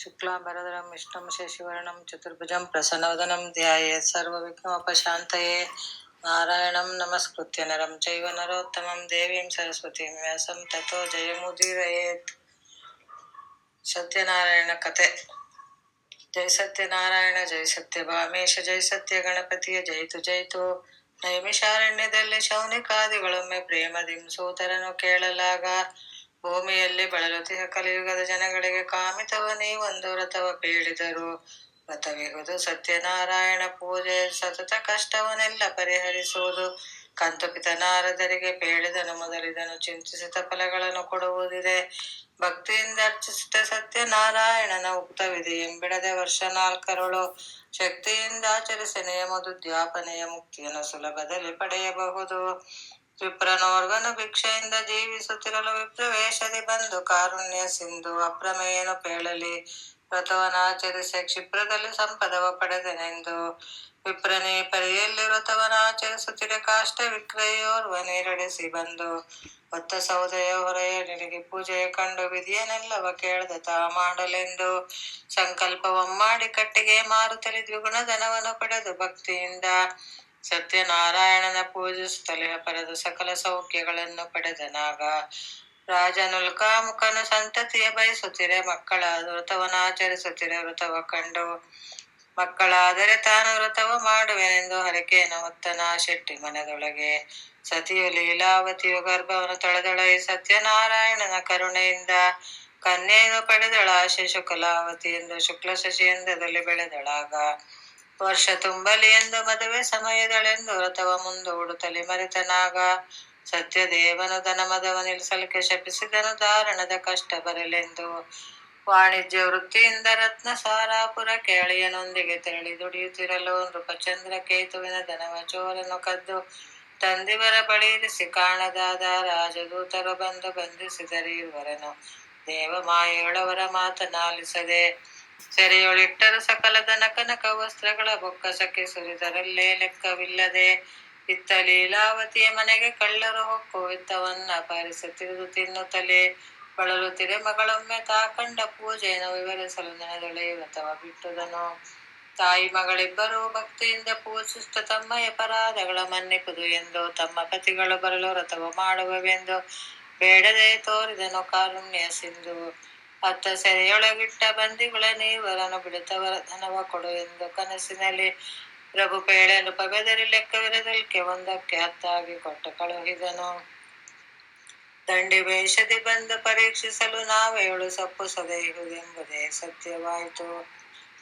शुक्लाम्बरधरं विष्णुं शशिवर्णं चतुर्भुजं प्रसन्नवदनं ध्यायेत् सर्वविघ्नोपशान्तये नारायणं नमस्कृत्य नरं चैव नरोत्तमं देवीं सरस्वतीं व्यासं ततो जयमुदीरयेत् ಸತ್ಯನಾರಾಯಣ ಕತೆ ಜೈ ಸತ್ಯನಾರಾಯಣ ಜೈ ಸತ್ಯಭಾಮೇಶ ಜೈ ಸತ್ಯ ಗಣಪತಿಯ ಜಯಿತು ಜಯಿತು ನೈಮಿಷಾರಣ್ಯದಲ್ಲಿ ಶೌನಿಕಾದಿಗಳೊಮ್ಮೆ ಪ್ರೇಮದಿಂ ಸೂತರನು ಕೇಳಲಾಗ ಭೂಮಿಯಲ್ಲಿ ಬಳಲುತಿಹ ಕಲಿಯುಗದ ಜನಗಳಿಗೆ ಕಾಮಿತವನೇ ಒಂದು ವ್ರತವ ಬೇಡಿದರು ವ್ರತವಿಹುದು ಸತ್ಯನಾರಾಯಣ ಪೂಜೆ, ಸತತ ಕಷ್ಟವನ್ನೆಲ್ಲ ಪರಿಹರಿಸುವುದು. ಕಂತುಪಿತ ನಾರದರಿಗೆ ಬೇಡಿದನು ಮೊದಲಿದನು ಚಿಂತಿಸಿದ ಫಲಗಳನ್ನು ಕೊಡುವುದಿದೆ. ಭಕ್ತಿಯಿಂದ ಅರ್ಚಿಸಿದ ಸತ್ಯನಾರಾಯಣನ ಉಕ್ತವಿದೆ ಎಂಬಿಡದೆ ವರ್ಷ ನಾಲ್ಕರಳು ಶಕ್ತಿಯಿಂದ ಆಚರಿಸಿ ನಿಯಮದು ದ್ಯಾಪನೆಯ ಮುಕ್ತಿಯನ್ನು ಸುಲಭದಲ್ಲಿ ಪಡೆಯಬಹುದು. ವಿಪ್ರನೋರ್ವನು ಭಿಕ್ಷೆಯಿಂದ ಜೀವಿಸುತ್ತಿರಲು ವಿಪ್ರವೇಶದಿ ಬಂದು ಕಾರುಣ್ಯ ಸಿಂಧು ಅಪ್ರಮೇಯನು ಪೇಳಲಿ ವ್ರತವನಾಚರಿಸಿ ಕ್ಷಿಪ್ರದಲ್ಲಿ ಸಂಪದವ ಪಡೆದನೆಂದು. ವಿಪ್ರನೇ ಪರಿಯಲ್ಲಿ ವ್ರತವನಾಚರಿಸುತ್ತಿರ ಕಾಷ್ಟ ವಿಕ್ರಯೋರ್ವ ನೀರಡಿಸಿ ಬಂದು. ಹೊತ್ತ ಸೌದೆಯ ಹೊರೆಯ ನಿನಗೆ ಪೂಜೆಯ ಕಂಡು ವಿಧಿಯನೆಲ್ಲವ ಕೇಳದ ತಾ ಮಾಡಲೆಂದು. ಸಂಕಲ್ಪವಮ್ಮಾಡಿ ಕಟ್ಟಿಗೆ ಮಾರುತ್ತಲಿ ದ್ವಿಗುಣ ಧನವನ್ನು ಪಡೆದು ಭಕ್ತಿಯಿಂದ. ಸತ್ಯನಾರಾಯಣನ ಪೂಜಿಸುತ್ತಲೇ ಪರದ ಸಕಲ ಸೌಖ್ಯಗಳನ್ನು ಪಡೆದನಾಗ ರಾಜನುಲ್ಕಾಮುಖನು ಸಂತತಿಯ ಬಯಸುತ್ತಿರೆ ಮಕ್ಕಳ ವ್ರತವನ್ನಾಚರಿಸುತ್ತಿರೆ ವ್ರತವ ಕಂಡು ಮಕ್ಕಳಾದರೆ ತಾನು ವ್ರತವ ಮಾಡುವೆನೆಂದು ಹರಕೆಯನ್ನು ಹೊತ್ತನ ಶೆಟ್ಟಿ ಮನದೊಳಗೆ. ಸತಿಯು ಲೀಲಾವತಿಯು ಗರ್ಭವನ್ನು ತೊಳೆದೊಳಗೆ ಸತ್ಯನಾರಾಯಣನ ಕರುಣೆಯಿಂದ ಕನ್ಯೆಯನ್ನು ಪಡೆದಳ. ಶುಕಲಾವತಿ ಎಂದು ಶುಕ್ಲ ಶಶಿಯಂದದಲ್ಲಿ ಬೆಳೆದಳಾಗ ವರ್ಷ ತುಂಬಲಿ ಎಂದು ಮದುವೆ ಸಮಯದಳೆಂದು ವ್ರತವ ಮುಂದೂಡುತ್ತಲಿ ಮರೆತನಾಗ ಸತ್ಯದೇವನು ಧನಮದವ ನಿಲ್ಲಿಸಲಿಕ್ಕೆ ಶಪಿಸಿದನು ಧಾರಣದ ಕಷ್ಟ ಬರಲೆಂದು. ವಾಣಿಜ್ಯ ವೃತ್ತಿಯಿಂದ ರತ್ನ ಸಾರಾಪುರ ಕೇಳಿಯನೊಂದಿಗೆ ತೆರಳಿ ದುಡಿಯುತ್ತಿರಲು ನೃಪಚಂದ್ರ ಕೇತುವಿನ ಧನವ ಚೋರನು ಕದ್ದು ತಂದಿವರ ಬಳಿ ಇರಿಸಿ ಕಾಣದಾದ ರಾಜದೂತರು ಬಂದು ಬಂಧಿಸಿದರೆ ಇವರನು ದೇವಮಾಯೆಯೊಳವರ ಮಾತನಾಲಿಸದೆ ಸೆರೆಯೊಳಿಟ್ಟರು ಸಕಲ ನಕನಕ ಕನಕ ವಸ್ತ್ರಗಳ ಬೊಕ್ಕಸಕ್ಕೆ ಸುರಿದರಲ್ಲೇ ಲೆಕ್ಕವಿಲ್ಲದೆ ಇತ್ತ ಲೀಲಾವತಿಯ ಮನೆಗೆ ಕಳ್ಳರು ಹೊಕ್ಕು ಇತ್ತವನ್ನ ಅಪಹರಿಸುತ್ತಿರುವುದು ತಿನ್ನುತ್ತಲೇ ಬಳಲು ಮಗಳೊಮ್ಮೆ ತಾ ಕಂಡ ಪೂಜೆಯನ್ನು ವಿವರಿಸಲು ನೆನೆದೊಳೆ ವ್ರತವ ಬಿಟ್ಟುದನು. ತಾಯಿ ಮಗಳಿಬ್ಬರೂ ಭಕ್ತಿಯಿಂದ ಪೂಜಿಸುತ್ತ ತಮ್ಮ ಅಪರಾಧಗಳ ಮನ್ನಿಪುದು ಎಂದು ತಮ್ಮ ಪತಿಗಳು ಬರಲು ವ್ರತವ ಮಾಡುವವೆಂದು ಬೇಡದೆ ತೋರಿದನು ಕಾರುಣ್ಯ ಸಿಂಧು. ಅತ್ತ ಸೆರೆಯೊಳಗಿಟ್ಟ ಬಂದಿಗಳ ವರನ ಬಿಡುತ್ತವರ ವರಧನವ ಕೊಡು ಎಂದು ಕನಸಿನಲ್ಲಿ ರಘು ಪೇಳೆ ಪಗದರಿ ಲೆಕ್ಕವಿರದಲ್ಕೆ ಒಂದಕ್ಕೆ ಹತ್ತಾಗಿ ಕೊಟ್ಟು ಕಳುಹಿದನು. ದಂಡಿ ವೇಷದಿ ಬಂದು ಪರೀಕ್ಷಿಸಲು ನಾವೇಳು ಸಪ್ಪು ಸದೆಯುವುದೆಂಬುದೇ ಸತ್ಯವಾಯಿತು.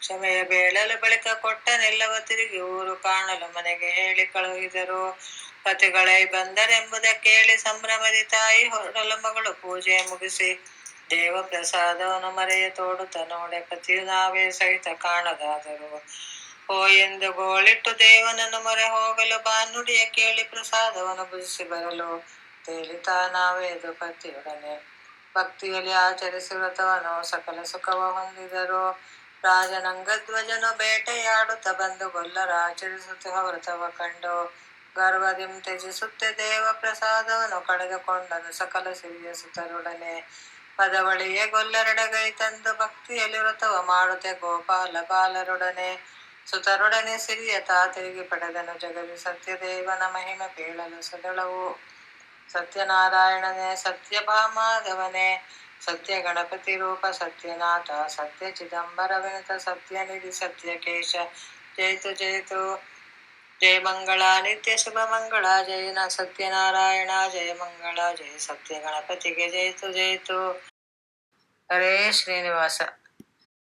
ಕ್ಷಮೆಯ ಬೇಳಲು ಬಳಿಕ ಕೊಟ್ಟನೆಲ್ಲವ ತಿರುಗಿ ಊರು ಕಾಣಲು ಮನೆಗೆ ಹೇಳಿ ಕಳುಹಿದರು. ಪತಿಗಳೈ ಬಂದರೆಂಬುದ ಕೇಳಿ ಸಂಭ್ರಮದಿ ತಾಯಿ ಹೊರಡಲು ಮಗಳು ಪೂಜೆ ಮುಗಿಸಿ ದೇವ ಪ್ರಸಾದವನ್ನು ಮರೆಯ ತೋಡುತ್ತ ನೋಡೆ ಪತಿಯು ನಾವೇ ಸಹಿತ ಕಾಣದಾದರು. ಓ ಎಂದು ಗೋಳಿಟ್ಟು ದೇವನನ್ನು ಮೊರೆ ಹೋಗಲು ಬಾನುಡಿಯ ಕೇಳಿ ಪ್ರಸಾದವನ್ನು ಬುಜಿಸಿ ಬರಲು ತೇಲಿತಾ ನಾವೇದು ಪತಿಯೊಡನೆ. ಭಕ್ತಿಯಲ್ಲಿ ಆಚರಿಸಿ ವ್ರತವನು ಸಕಲ ಸುಖವ ಹೊಂದಿದರು. ರಾಜನಂಗಧ್ವಜನು ಬೇಟೆಯಾಡುತ್ತ ಬಂದು ಗೊಲ್ಲರ ಆಚರಿಸುತ್ತ ವ್ರತವ ಕಂಡು ಗರ್ವದಿಂ ದೇವ ಪ್ರಸಾದವನ್ನು ಕಳೆದುಕೊಂಡನು ಸಕಲ ಸಿರಿಯ ಸುತರೊಡನೆ. ಪದವಳಿಯೇ ಗೊಲ್ಲರೆಡಗೈ ತಂದು ಭಕ್ತಿಯಲ್ಲಿ ವ್ರತವ ಮಾಡುತ್ತೆ ಗೋಪಾಲ ಬಾಲರೊಡನೆ. ಸುತರೊಡನೆ ಸಿರಿಯ ತಿರುಗಿ ಪಡೆದನು ಜಗವಿ ಸತ್ಯದೇವನ ಮಹಿಮೆ ಪೇಳಲು ಸದಳವು. ಸತ್ಯನಾರಾಯಣನೇ ಸತ್ಯಭಾಮಾಧವನೇ ಸತ್ಯ ಗಣಪತಿ ರೂಪ, ಸತ್ಯನಾಥ, ಸತ್ಯ ಚಿದಂಬರ ವಿನತ ಸತ್ಯನಿಧಿ ಸತ್ಯಕೇಶ ಜಯಿತು ಜಯಿತು ಜಯ ಮಂಗಳ, ನಿತ್ಯ ಶುಭ ಮಂಗಳ, ಜಯನ ಸತ್ಯನಾರಾಯಣ, ಜಯ ಮಂಗಳ, ಜಯ ಸತ್ಯ ಗಣಪತಿಗೆ ಜಯಿತು ಜಯಿತು హరే శ్రీనివాస